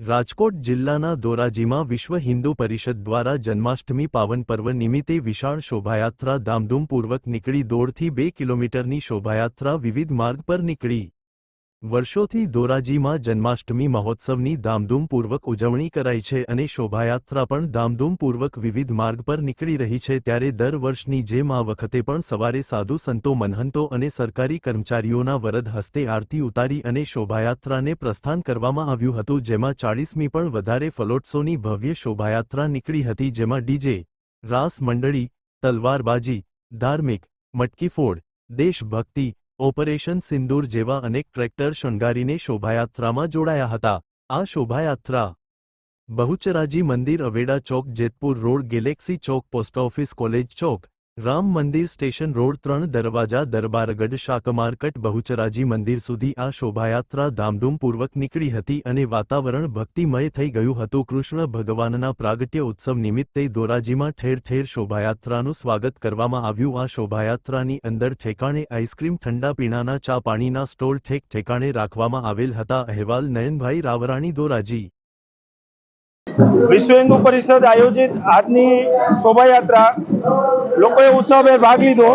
રાજકોટ જિલ્લાના ધોરાજીમાં વિશ્વ હિન્દુ પરિષદ દ્વારા જન્માષ્ટમી પાવન પર્વ નિમિત્તે વિશાળ શોભાયાત્રા ધામધૂમપૂર્વક નીકળી દોઢથી બે કિલોમીટરની શોભાયાત્રા વિવિધ માર્ગ પર નીકળી. વર્ષોથી ધોરાજીમાં જન્માષ્ટમી મહોત્સવની ધામધૂમપૂર્વક ઉજવણી કરાઈ છે અને શોભાયાત્રા પણ ધામધૂમપૂર્વક વિવિધ માર્ગ પર નીકળી રહી છે ત્યારે દર વર્ષની જેમ આ વખતે પણ સવારે સાધુ સંતો, મનહંતો અને સરકારી કર્મચારીઓના વરદ હસ્તે આરતી ઉતારી અને શોભાયાત્રાને પ્રસ્થાન કરવામાં આવ્યું હતું, જેમાં ચાળીસમી પણ વધારે ફલોટસોની ભવ્ય શોભાયાત્રા નીકળી હતી, જેમાં ડીજે, રાસ મંડળી, તલવારબાજી, ધાર્મિક, મટકીફોડ, દેશભક્તિ ઓપરેશન સિંદૂર જેવા અનેક ટ્રેક્ટર શણગારીને શોભાયાત્રામાં જોડાયા હતા. આ શોભાયાત્રા Bahucharaji Mandir Aveda Chowk Jetpur road Galaxy Chowk post office college Chowk Ram Mandir station road ત્રણ દરવાજા દરબારગઢ શાકમાર્કટ બહુચરાજી મંદિર સુધી આ શોભાયાત્રા ધામધૂમપૂર્વક નીકળી હતી અને વાતાવરણ ભક્તિમય થઈ ગયું હતું. કૃષ્ણ ભગવાનના પ્રાગટ્ય ઉત્સવ નિમિત્તે ધોરાજીમાં ઠેર ઠેર શોભાયાત્રાનું સ્વાગત કરવામાં આવ્યું. આ શોભાયાત્રાની અંદર ઠેકાણે આઈસ્ક્રીમ, ઠંડા પીણાના ચા, પાણીના સ્ટોલ ઠેક ઠેકાણે રાખવામાં આવેલ હતા. અહેવાલ, નયનભાઈ રાવરાણી, ધોરાજી. વિશ્વ હિન્દુ પરિષદ આયોજિત આજની શોભાયાત્રા લોકોએ ઉત્સાહભેર ભાગ લીધો.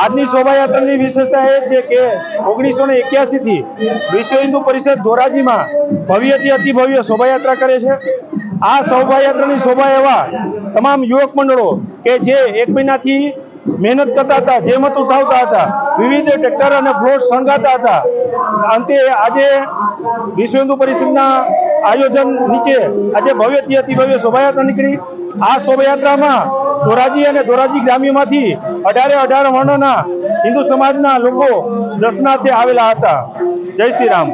આજની શોભાયાત્રાની વિશેષતા એ છે કે ઓગણીસો ને એક્યાસીથી વિશ્વ હિન્દુ પરિષદ ધોરાજીમાં ભવ્યથી અતિ ભવ્ય શોભાયાત્રા કરે છે. આ શોભાયાત્રાની શોભા એવા તમામ યુવક મંડળો કે જે એક મહિનાથી મહેનત કરતા હતા જેમત ઉઠાવતા હતા, વિવિધ ટ્રેક્ટર અને ફ્લોટ શણગાતા હતા. અંતે આજે વિશ્વ હિન્દુ પરિષદના આયોજન નીચે આજે ભવ્યથી અતિ ભવ્ય શોભાયાત્રા નીકળી. આ શોભાયાત્રામાં ધોરાજી અને ધોરાજી ગ્રામ્યમાંથી અઢારે અઢાર વર્ણના હિન્દુ સમાજના લોકો દર્શનાર્થે આવેલા હતા. જય શ્રી રામ.